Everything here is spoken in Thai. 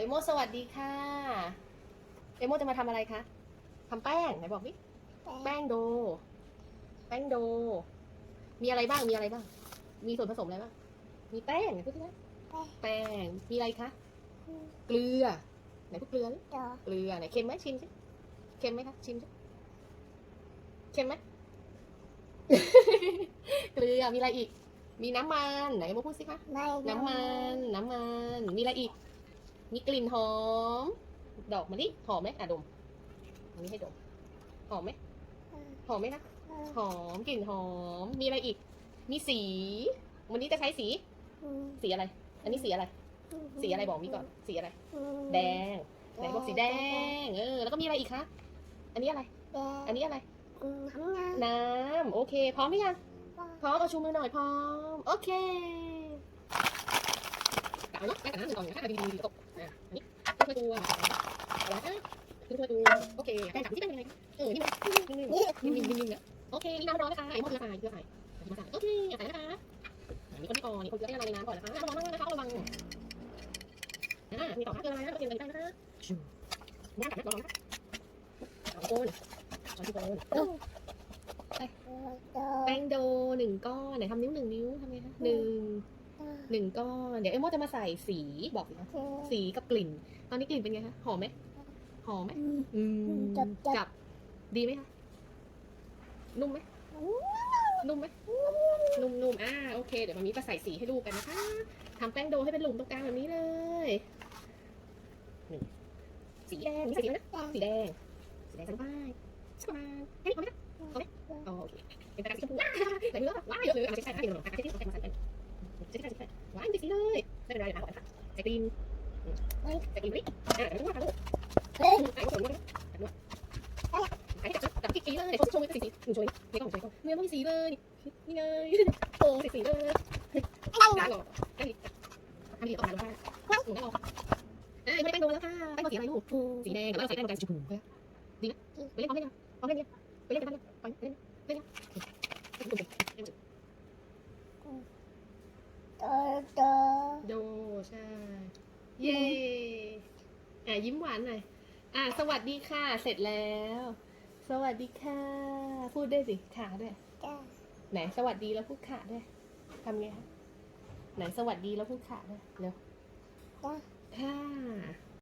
เอโมสวัสดีค่ะ เอโมจะมาทำอะไรคะทำแป้งไหนบอกดิแป้งโด แป้งโด มีอะไรบ้าง มีอะไรบ้าง มีส่วนผสมอะไรบ้าง มีแป้งไหนพูดสิคะแป้ง มีอะไรคะ เกลือ ไหนพูดเกลือดิดอเกลือไหนเค็มไหมชิมสิ เค็มไหมคะ ชิมสิ เค็มไหมเกลือ มีอะไรอีก มีน้ำมัน ไหนโมพูดสิคะไม่น้ำมัน น้ำมัน มีอะไรอีก มีกลิ่นหอม ดอกมะลิหอมไหมอะดมอันนี้ให้ดม หอมไหมหอมไหมคะหอมกลิ่นหอม มีอะไรอีก มีสี วันนี้จะใช้สี สีอะไร อันนี้สีอะไร สีอะไรบอกมีก่อน สีอะไร แดง ไหนบอกสีแดง เออ แล้วก็มีอะไรอีกคะ อันนี้อะไรแดงอันนี้อะไรทำงานน้ำ โอเค พร้อมหรือยัง พร้อมเอาชูมือหน่อยพร้อม โอเค กลับมาเนาะแม่กันนะหนึ่งก่อนนะคะดีดีดีตกอะอันนี้ขึ้นตัวตัวอะไรนะขึ้นตัวโอเคแป้งจับที่เป็นยังไงเออนี่มันนิ่งๆนิ่งๆนิ่งๆนิ่งๆเนี่ยโอเคนี่น้ำร้อนนะคะไอ้หม้อเกลือใส่เกลือใส่มาใส่โอเคใส่นะคะอันนี้คนที่ก่อนนี่คนเกลือให้ละลาในน้ำก่อนนะคะระวังมากนะคะระวังอ่ามีต่อค่ะเกลืออะไรนะเกลืออะไรนะคะชูย่างกันนะระวังนะคะสองคนสองคนแป้งโดหนึ่งก้อนไหนทำนิ้วหนึ่งนิ้วทำไงคะหนึ่ง หนึ่งก้อน เดี๋ยวเอ็มโมจะมาใส่สีบอกสิคะสีกับกลิ่น ตอนนี้กลิ่นเป็นไงคะ หอมไหมหอมไหมอืมจับจับ จับ ดีไหมคะ นุ่มไหม นุ่มไหม นุ่มนุ่มอ่า โอเค เดี๋ยวมามีจะใส่สีให้ดูกันนะคะทำแป้งโดให้เป็นหลุมตรงกลางแบบนี้เลยนี่สีแดงนี่ใส่สีอะไรนะ สีแดง สีแดงใส่ลงไปสักประมาณแค่นี้พอไหมคะพอไหมอ๋อโอเค เป็นกระดาษสีชมพูว้าวไหนมือว้าวเยอะเลยเอาใช้ใช้ให้ดูหน่อยใช้ที่ใช้ใช้ใช้ใช้ใช้ใช้ใช้ ว้าวเป็นสีเลยไม่เป็นไรนะก่อนค่ะใส่กรีนใส่กรีนนี่อ่าไม่ต้องว่าค่ะลูกใส่ผสมด้วยใส่จับจับที่สีเลยชมเลยสีสีหนูชมนี่ก็ของชมเนื้อต้องมีสีเลยนี่เลยโอ้สีสีเลยได้หรอได้ดิอันนี้ต่อมาแล้วค่ะหนูได้หรออ่าไม่ได้แป้งโดนแล้วค่ะแป้งโดนสีอะไรลูกสีแดงแล้วเราใส่แป้งโดนกันสีชมพูดีไหมไปเล่นพร้อมเล่นยังพร้อมเล่นยังไปเล่นกันบ้างไปเล่นเล่นยัง ดอดอโดใช่ เย่อะยิ้มหวานหน่อยอะสวัสดีค่ะ เสร็จแล้ว สวัสดีค่ะ พูดได้วยสิค่ะด้วยจ้าไหนสวัสดีแล้วพูดค่ะด้วยทำไงคะไหนสวัสดีแล้วพูดค่ะด้วยเร็วจ้าค่ะ